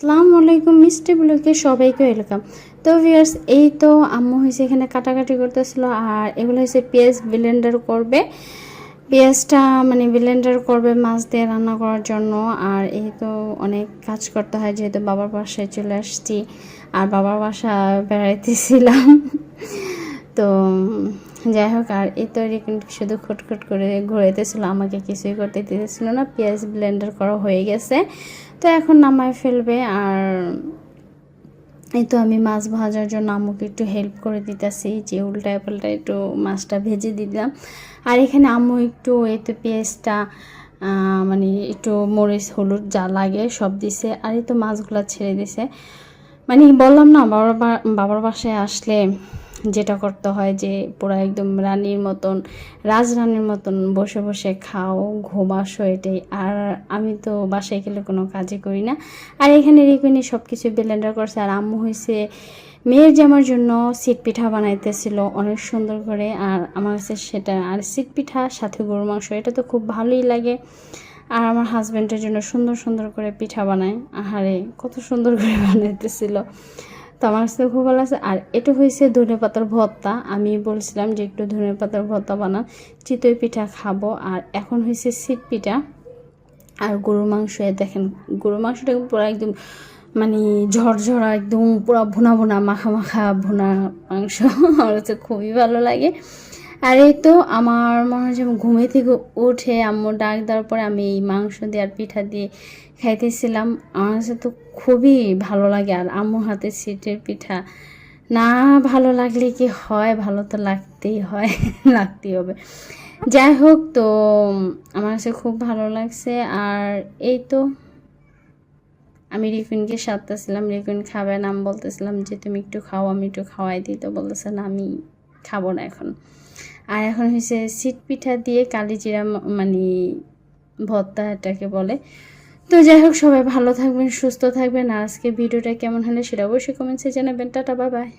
আসসালামু আলাইকুম, মিষ্টি ব্লগে সবাইকে ওয়েলকাম। তো ভিউয়ার্স, এই তো আম্মু হয়েছে এখানে কাটাকাটি করতেছিল আর এগুলো হয়েছে পেঁয়াজ ব্লেন্ডার করবে। পেঁয়াজটা মানে ব্লেন্ডার করবে মাছ দিয়ে রান্না করার জন্য। আর এই তো অনেক কাজ করতে হয়, যেহেতু বাবার বাসায় চলে আসছি। আর বাবার বাসা বেড়াইতেছিলাম। তো, যাই হোক, আর এই তৈরি কিন্তু শুধু খুটখুট করে ঘুরাইতেছিল, আমাকে কিছুই করতে দিতেছিল না, পেঁয়াজ ব্লেন্ডার করা হয়ে গেছে। তো এখন নামায় ফেলবে, আর এই তো আমি মাছ ভাজার জন্য আম্মুকে একটু হেল্প করে দিতেছি, যে উল্টায় পাল্টায় একটু মাছটা ভেজে দিলাম। আর এখানে আম্মু একটু এই তো পেঁয়াজটা মানে একটু মরিচ, হলুদ যা লাগে সব দিছে, আর এই তো মাছগুলো ছেড়ে দিছে। মানে বললাম না, বাবার বাবার বাসায় আসলে যেটা করতে হয় যে পুরো একদম রানীর মতন, রাজরানীর মতন বসে বসে খাও ঘুমাসো এটাই। আর আমি তো বাসায় গেলে কোনো কাজই করি না। আর এখানে রেখে সব কিছু ব্লেন্ডার করছে। আর আম্মু হয়েছে মেয়ের জামার জন্য সিট পিঠা বানাইতেছিল অনেক সুন্দর করে। আর আমার কাছে সেটা, আর সিট পিঠা, সাথে গরু মাংস, এটা তো খুব ভালোই লাগে। আর আমার হাজব্যান্ডের জন্য সুন্দর সুন্দর করে পিঠা বানায়। আহারে, কত সুন্দর করে বানাইতেছিল। তো আমার কাছে খুব ভালো আছে আর এটা হয়েছে ধনে পাতার ভর্তা। আমি বলছিলাম যে একটু ধনে পাতার ভর্তা বানান চিতই পিঠা খাব। আর এখন হয়েছে সিট পিঠা। আর গরুর মাংস দেখেন, গরুর মাংসটা পুরো একদম মানে ঝরঝরা, একদম পুরো ভুনা ভুনা, মাখা মাখা ভুনা মাংস। আমার কাছে খুবই ভালো লাগে। আর এই তো আমার মনে আমি ঘুমে থেকে উঠে আম্মু ডাক দেওয়ার পরে আমি এই মাংস দিয়ে আর পিঠা দিয়ে খাইতেছিলাম। আমার কাছে তো খুবই ভালো লাগে আর আম্মুর হাতে সিটের পিঠা। না ভালো লাগলে কি হয়? ভালো তো লাগতেই হয়, লাগতেই হবে। যাই হোক তো, আমার কাছে খুব ভালো লাগছে। আর এই তো, আমি রিফিনকে সারতেছিলাম। রিফিন খাবে নাম বলতেছিলাম যে, তুমি একটু খাও, আমি একটু খাওয়াই দিই। তো বলতেছে, না, আমি খাব না এখন। আর এখন হয়েছে সিট পিঠা দিয়ে কালিজিরা মানে ভর্তা এটাকে বলে। তো যাই হোক, সবাই ভালো থাকবেন, সুস্থ থাকবেন। আর আজকে ভিডিওটা কেমন হলে সেটা অবশ্যই কমেন্টসে জানাবেন। Tata, bye bye.